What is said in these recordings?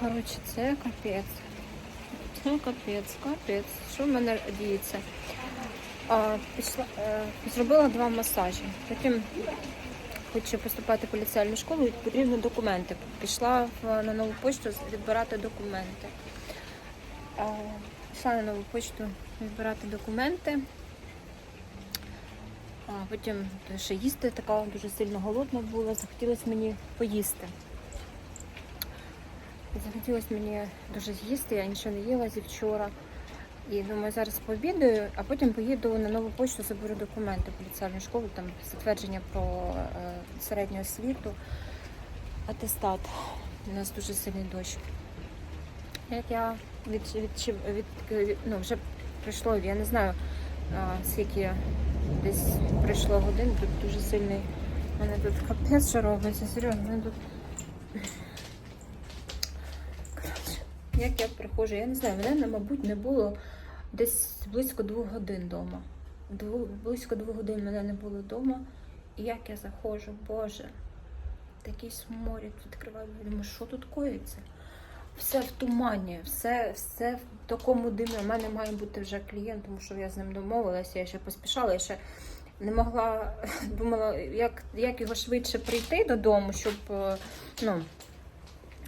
Коротше, це капець. Це капець, капець. Що в мене діється? А, пішла, е, зробила два масажі. Потім хочу поступати в поліціальну школу, і потрібні документи. Пішла в, на нову почту відбирати документи. А, пішла на нову почту відбирати документи. А потім ще їсти така дуже сильно голодна була, захотілося мені поїсти. Захотілося мені дуже з'їсти, я нічого не їла зі вчора. І думаю, зараз пообідаю, а потім поїду на нову почту, заберу документи поліціальну школу, там затвердження про е, середню освіту, атестат. У нас дуже сильний дощ. Як я від, від, від, від ну, вже пройшло, я не знаю, скільки десь пройшло годин, тут дуже сильний. У мене тут капець що робиться, серйозно, мене тут. Як я приходжу, я не знаю, мене, мабуть, не було десь близько двох годин вдома. Дву, близько двох годин мене не було вдома. І як я заходжу, Боже, такий сморід відкриваю, думаю, що тут коїться? Все в тумані, все, все в такому димі. У мене має бути вже клієнт, тому що я з ним домовилася, я ще поспішала, я ще не могла, думала, як, як його швидше прийти додому, щоб е, ну.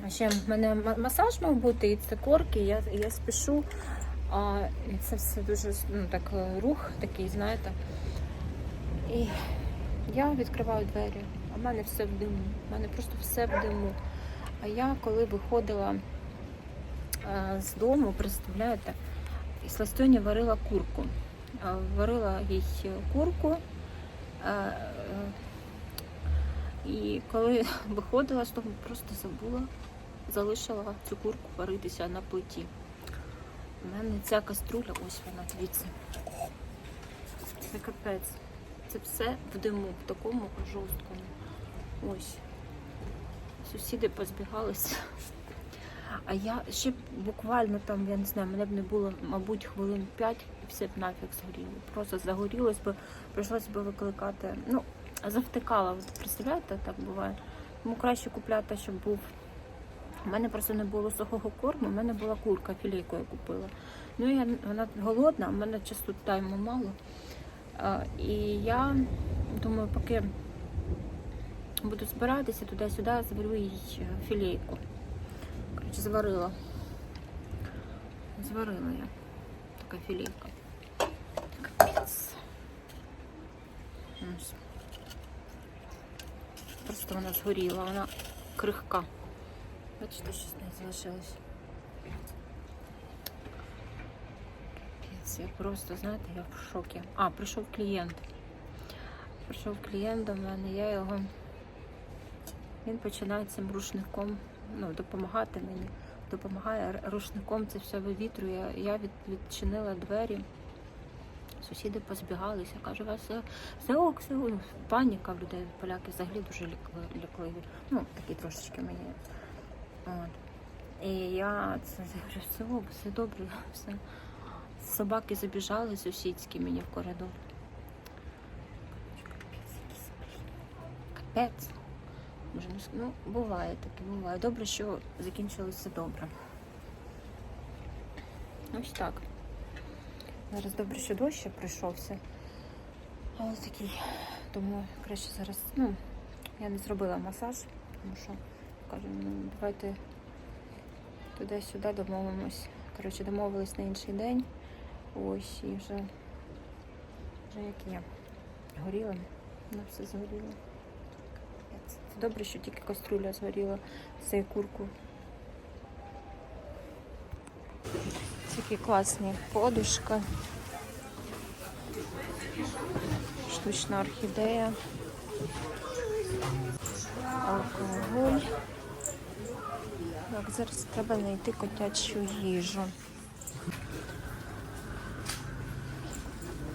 А ще в мене масаж мав бути, і це корки, я, я спішу. А це все дуже ну, так, рух такий, знаєте. І я відкриваю двері, а в мене все в диму. В мене просто все в диму. А я коли виходила е, з дому, представляєте, і Сластюня варила курку. Е, Варила їй курку. е, е, І коли виходила з дому, просто забула, залишила цю курку варитися на плиті. У мене ця каструля, ось вона, дивіться. Це капець. Це все в диму, в такому жорсткому. Ось. Сусіди позбігалися. А я ще буквально там, я не знаю, мене б не було, мабуть, хвилин 5 і все б нафіг згоріло. Просто загорілось би, прийшлося б викликати. Ну, завтикала, представляєте, так буває. Тому краще купляти, щоб був. У мене просто не було сухого корму, у мене була курка, філейку я купила. Ну, я, вона голодна, в мене часу тайму мало. А, і я думаю, поки буду збиратися туди-сюди, зварю їй е, філейку. Коротше, зварила. Зварила я. Така філейка. Капець. Просто вона згоріла, вона крихка. Бачите, що з нею залишилось. Капець, я просто, знаєте, я в шокі. А, прийшов клієнт. Прийшов клієнт до мене, я його. Він починає цим рушником ну, допомагати мені. Допомагає рушником це все вивітрює. Я від, відчинила двері. Сусіди позбігалися, каже, у вас все, все ок, все ок. Паніка в людей, поляки взагалі дуже лікли- лякливі. Ну, такі трошечки мені. І я це говорю, все все добре, все. Собаки забіжали сусідські мені в коридор. Капець ну, буває таке, буває. Добре, що закінчилося добре. Ось так. Зараз добре, що дощ прийшовся. А ось такий. Тому краще зараз. Ну, я не зробила масаж, тому що кажу, ну давайте туди-сюди домовимось. Коротше, домовились на інший день. Ось і вже, вже як є. Горіло, воно все згоріло. Це добре, що тільки каструля згоріла цією курку. Такі класні подушка. Штучна орхідея. Алкоголь. Так, зараз треба знайти котячу їжу.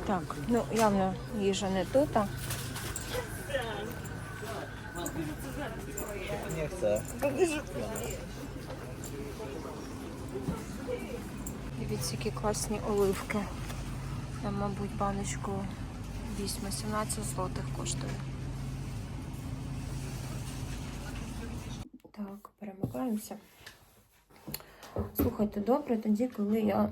Так, ну явно їжа не тут. а. Nie chcę. Дивіться, які класні оливки. Там, мабуть, баночку 8-17 злотих коштує. Так, перемикаємося. Слухайте, добре, тоді, коли я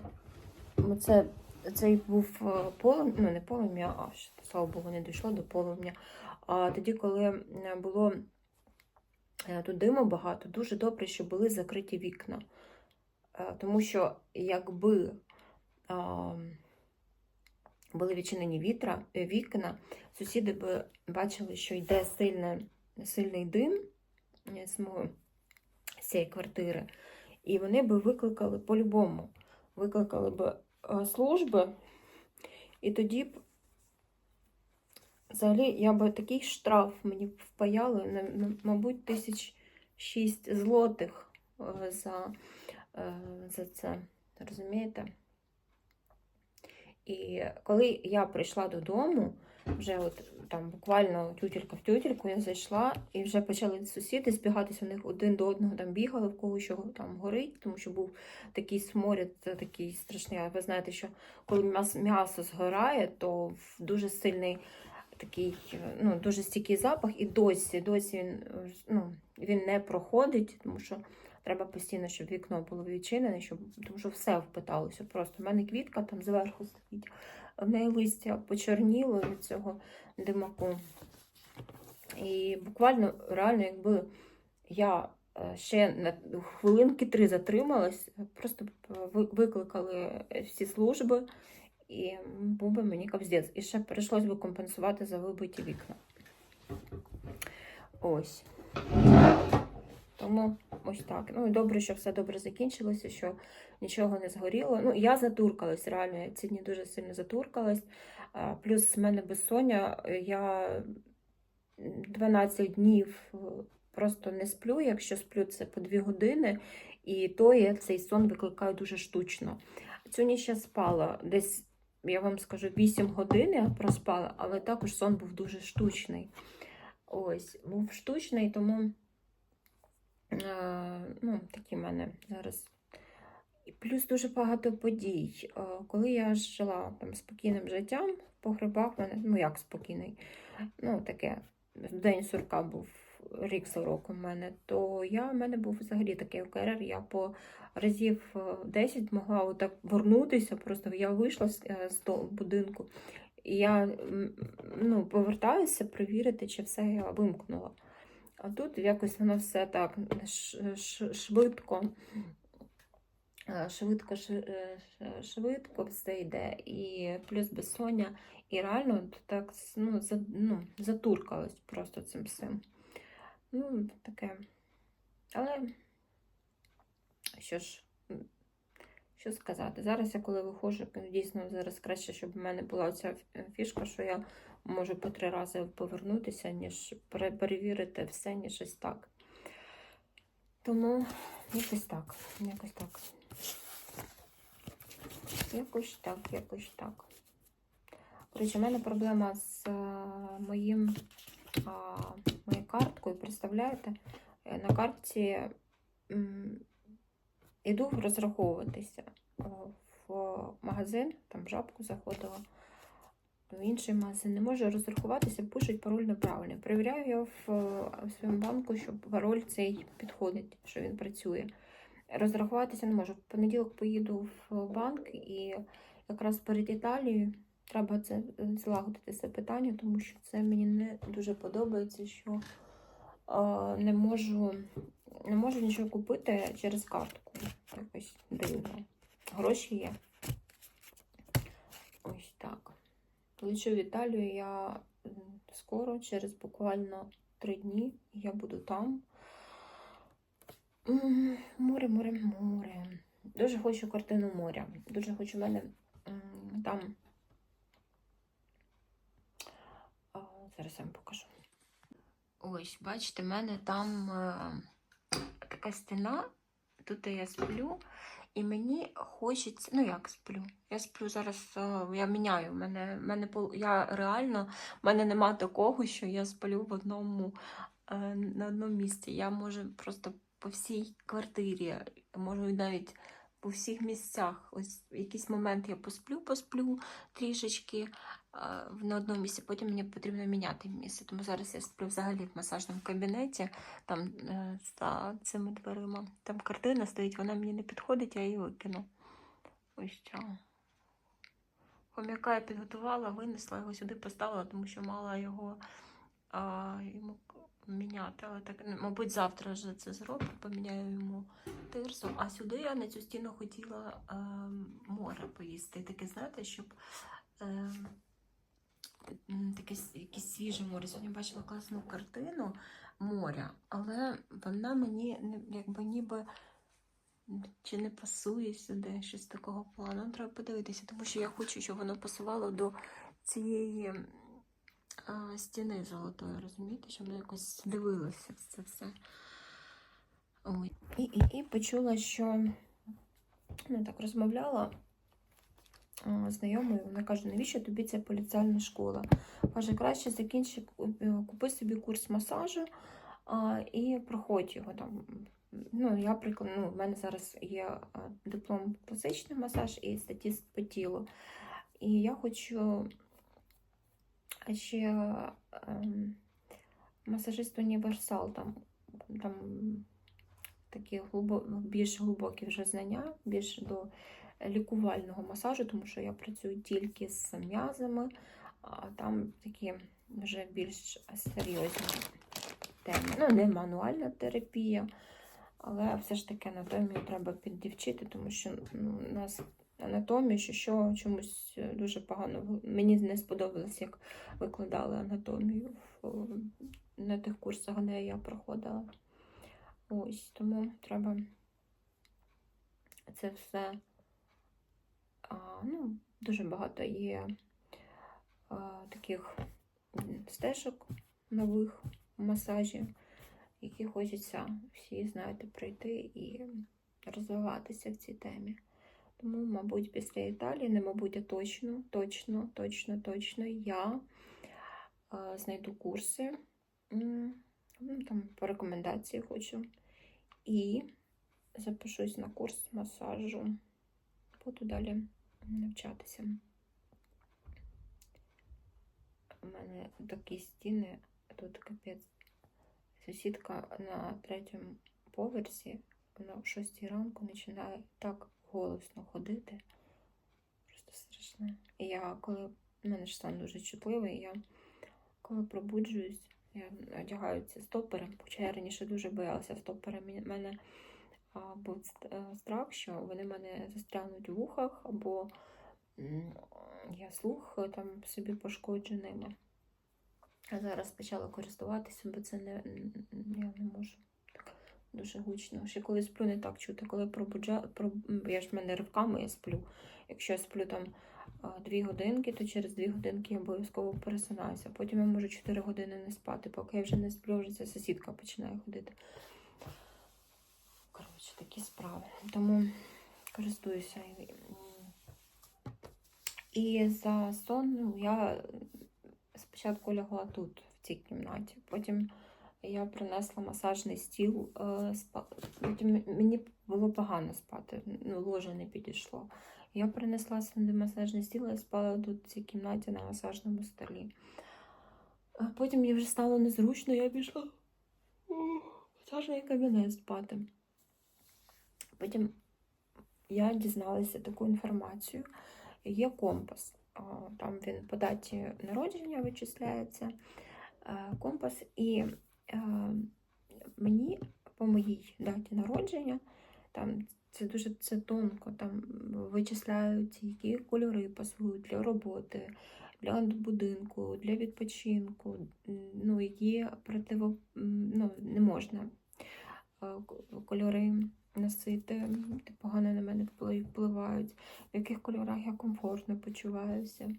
це, цей був е, полем, ну не полум'я, а ще, слава Богу, не дійшло до полум'я. А тоді, коли е, було е, тут диму багато, дуже добре, що були закриті вікна. Тому що якби були відчинені вітра, вікна, сусіди б бачили, що йде сильне, сильний дим з цієї квартири, і вони би викликали по-любому, викликали б е, служби, і тоді б взагалі я би такий штраф мені впаяли, мабуть, тисяч шість злотих е, за, е, за це. Розумієте? І коли я прийшла додому, вже от там буквально тютелька в тютельку я зайшла, і вже почали сусіди збігатися, у них один до одного там бігали, в кого що там горить, тому що був такий сморід, такий страшний. Ви знаєте, що коли м'ясо згорає, то дуже сильний такий, ну, дуже стійкий запах, і досі, досі він, ну, він не проходить, тому що треба постійно, щоб вікно було відчинене, щоб, тому що все впиталося. Просто в мене квітка там зверху стоїть, в неї листя почорніло від цього димаку. І буквально, реально, якби я е, ще на хвилинки три затрималась, просто викликали всі служби, і був би мені капздець. І ще прийшлось би компенсувати за вибиті вікна. Ось. Тому ось так. Ну добре, що все добре закінчилося, що нічого не згоріло. Ну, я затуркалась, реально, я ці дні дуже сильно затуркалась. Плюс в мене безсоння, е, я 12 днів е, просто не сплю. Якщо сплю, це по 2 години, і то я цей сон викликаю дуже штучно. Цю ніч я спала десь, я вам скажу, 8 годин я проспала, але також сон був дуже штучний. Ось, був штучний, тому ну, такі в мене зараз. І плюс дуже багато подій. Е, Коли я жила там спокійним життям, по грибах мене, ну як спокійний, ну таке, день сурка був рік сорок у мене, то я, в мене був взагалі такий ОКР, я по разів е, 10 могла отак вернутися, просто я вийшла е, з будинку, і я ну, повертаюся перевірити, чи все я вимкнула. А тут якось воно все так швидко. Е, Швидко, е, швидко все йде, і плюс безсоння, і реально так ну, за, ну, затуркалась просто цим всім. Ну, таке. Але що ж, що сказати? Зараз я коли виходжу, дійсно зараз краще, щоб в мене була ця фішка, що я можу по три рази повернутися, ніж перевірити все, ніж ось так. Тому якось так, якось так. Якось так, якось так. Речі, у мене проблема з е, моїм, а, моєю карткою. Представляєте? Е, На картці м, іду розраховуватися е, в магазин, там в жабку заходила, в інший магазин. Не можу розрахуватися, пишуть пароль неправильно. Перевіряю я в, е, в своєму банку, що пароль цей підходить, що він працює. Розрахуватися не можу. В понеділок поїду в банк і якраз перед Італією треба це е, злагодити це питання, тому що це мені не дуже подобається, що е, не можу не можу нічого купити через картку. Якось дивно. Гроші є. Ось так. Лечу в Італію я скоро, через буквально три дні, я буду там. Море, море, море. Дуже хочу картину моря. Дуже хочу в мене там. Зараз я вам покажу. Ось, бачите, в мене там е, така стіна. Тут я сплю, і мені хочеться. Ну, як сплю? Я сплю зараз, е, я міняю. Мене, мене, я реально, в мене нема такого, що я сплю в одному е, на одному місці. Я можу просто по всій квартирі, можу навіть по всіх місцях. Ось в якийсь момент я посплю, посплю трішечки, на одному місці, потім мені потрібно міняти місце. Тому зараз я сплю взагалі в масажному кабінеті, там е, за цими дверима. Там картина стоїть, вона мені не підходить, я її викину. Ось що. Хом'яка я підготувала, винесла його сюди, поставила, тому що мала його а, йому міняти. Але так, ну, мабуть, завтра вже це зроблю, поміняю йому тирсу. А сюди я на цю стіну хотіла е, море поїсти. Таке, знаєте, щоб е, м, таке якесь свіже море. Сьогодні бачила класну картину моря, але вона мені якби ніби. Чи не пасує сюди щось такого плану? Ну, Треба подивитися, тому що я хочу, щоб воно пасувало до цієї а, стіни золотої, розумієте, щоб воно якось дивилося це все. І, і, і почула, що ну, так розмовляла знайомою, вона каже, навіщо тобі ця поліціальна школа? Каже, краще закінчи, е, купи собі курс масажу і проходь його там. Ну, я приклад, ну, в мене зараз є диплом класичний масаж і статіст по тілу. І я хочу ще ем, масажист універсал, там, там такі глибо, більш глибокі вже знання, більш до лікувального масажу, тому що я працюю тільки з м'язами, а там такі вже більш серйозні теми. Ну, не мануальна терапія, але все ж таки анатомію треба піддівчити, тому що ну, у нас анатомію, що, що чомусь дуже погано. Мені не сподобалось, як викладали анатомію в, на тих курсах, де я проходила. Ось, тому треба це все. Ну, дуже багато є а, таких стежок нових в масажі, які хочеться всі, знаєте, пройти і розвиватися в цій темі. Тому, мабуть, після Італії, не мабуть, а точно, точно, точно, точно я а, знайду курси. Ну, там по рекомендації хочу. І запишусь на курс масажу. Буду далі навчатися. У мене такі стіни, тут капець. Сусідка на третьому поверсі, вона в шостій ранку починає так голосно ходити. Просто страшне. І я коли в мене ж стан дуже чутливий, я коли пробуджуюсь, я одягаю ці стопери, хоча я раніше дуже боялася стопери. У мене був е, страх, що вони мене застрягнуть в вухах, або я слух е, там собі пошкоджу ними. А зараз почала користуватися, бо це не, я не можу дуже гучно. Ще коли сплю, не так чути. Коли пробуджа, про, я ж в мене ривками я сплю. Якщо я сплю там а, дві годинки, то через дві годинки я обов'язково пересинаюся. Потім я можу 4 години не спати, поки я вже не сплю, вже ця сусідка починає ходити. Коротше, такі справи. Тому користуюся. і, за сон ну, я спочатку лягла тут, в цій кімнаті. Потім я принесла масажний стіл. е, Потім мені було погано спати, ну, ложе не підійшло. Я принесла сюди масажний стіл і спала тут в цій кімнаті на масажному столі. Потім мені вже стало незручно, я пішла у масажний кабінет спати. Потім я дізналася таку інформацію. Є компас. Там він по даті народження вичисляється. е, Компас. І е, мені по моїй даті народження, там це дуже це тонко, там вичисляють, які кольори пасують для роботи, для будинку, для відпочинку, ну, які противо, ну, не можна е, кольори носити, м, погано на мене впливають, в яких кольорах я комфортно почуваюся.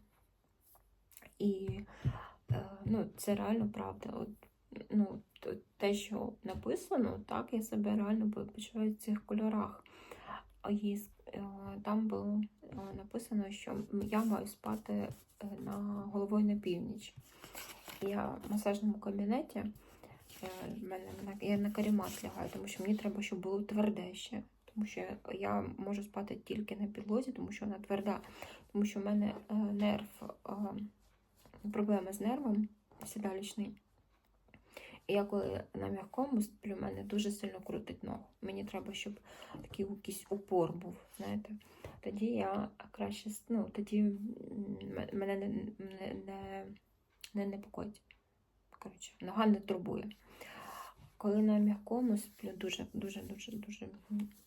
І е, ну, це реально правда. От, ну, те, що написано, так, я себе реально почуваю в цих кольорах. І е, там було е, написано, що я маю спати на головою на північ. Я в масажному кабінеті. Е, в мене я на карімат лягаю, тому що мені треба, щоб було тверде ще. Тому що я можу спати тільки на підлозі, тому що вона тверда. Тому що в мене е, нерв е, проблема з нервом сідалічний. І я коли на м'якому сплю, мене дуже сильно крутить ногу. Мені треба, щоб такий якийсь упор був, знаєте. Тоді я краще, ну, тоді мене не, не, не, не непокоїть. Коротше, нога не турбує. Коли на м'якому сплю, дуже, дуже,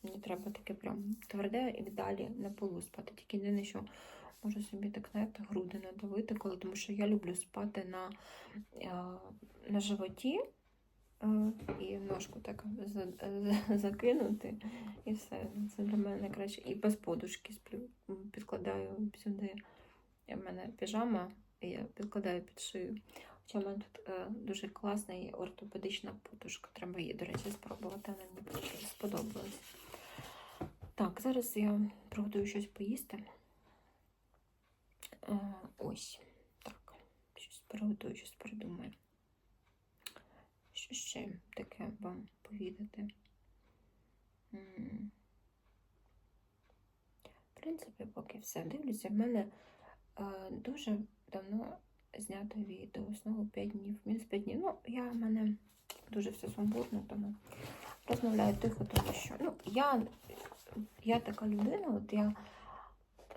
мені треба таке прям тверде і далі на полу спати. Тільки єдине, що можу собі так, знаєте, груди надавити, коли, тому що я люблю спати на, е, на животі е, і ножку так за- за- закинути, і все. Це для мене краще. І без подушки сплю. Підкладаю сюди. У мене піжама, і я підкладаю під шию. Хоча в мене тут е, дуже класна і ортопедична подушка. Треба її, до речі, спробувати. Вона мені сподобалась. Так, зараз я приготую щось поїсти. Е, ось. Так. Щось приготую, щось придумаю. Що ще таке вам повідати? В принципі, поки все дивлюся, в мене е, дуже давно знято відео, знову 5 днів, мінус 5 днів. Ну, я в мене дуже все сумбурно, тому розмовляю тихо, тому що ну, я, я така людина, от я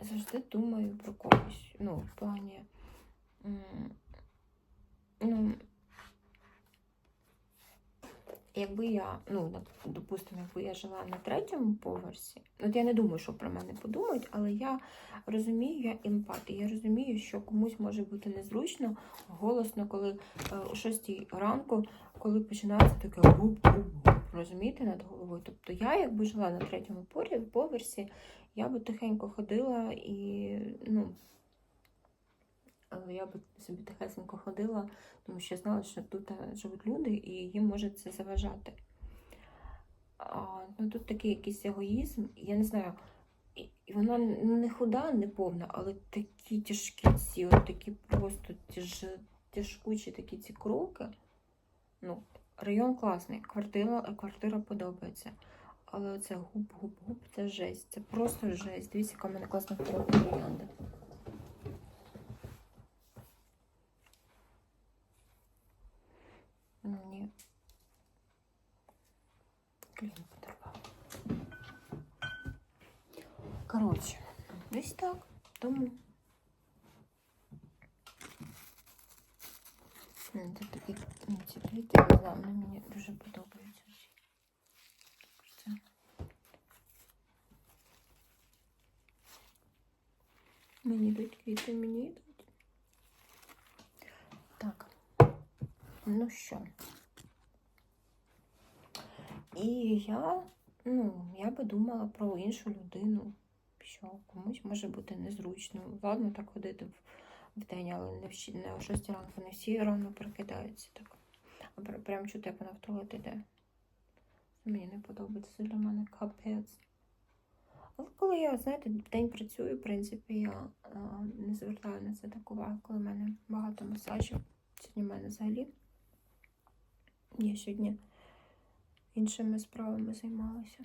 завжди думаю про когось. Ну, в плані. Ну, якби я, ну, допустимо, якби я жила на третьому поверсі, от я не думаю, що про мене подумають, але я розумію, я емпат, і я розумію, що комусь може бути незручно, голосно, коли е, о 6 ранку, коли починається таке гуп-гуп-гуп, розумієте, над головою. Тобто я, якби жила на третьому поверсі, я би тихенько ходила і, ну, але я би собі тихесенько ходила, тому що знала, що тут е, живуть люди і їм може це заважати. А, ну, тут такий якийсь егоїзм, я не знаю, і вона не худа, не повна, але такі тяжкі ці, от такі просто тяж, тяжкучі такі ці кроки. Ну, район класний, квартира, квартира подобається. Але оце гуп-гуп-гуп, це жесть. Це просто жесть. Дивіться, яка в мене класна троянда. клін подарував. Коротше, десь так. Тому. М, Тут такі м, ці квіти, не знаю, вони мені дуже подобаються. всі. Це. Мені йдуть квіти, мені йдуть. Так. Ну що? І я, ну, я би думала про іншу людину, що комусь може бути незручно. Ладно, так ходити в, день, але не, не о 6 ранку, не всі рано прокидаються. Так. А прям чути, як вона в туалет іде. Мені не подобається для мене капець. Але коли я, знаєте, в день працюю, в принципі, я а, не звертаю на це так увагу, коли в мене багато масажів. Сьогодні в мене взагалі. Я сьогодні іншими справами займалася.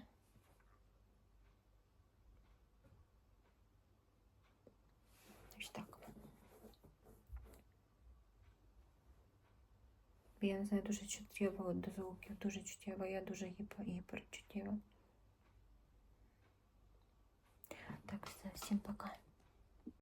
Ось так. Я не знаю, дуже чуттєва до звуків, дуже чуттєва, я дуже гіпер, гіперчуттєва. Так, все, всім пока.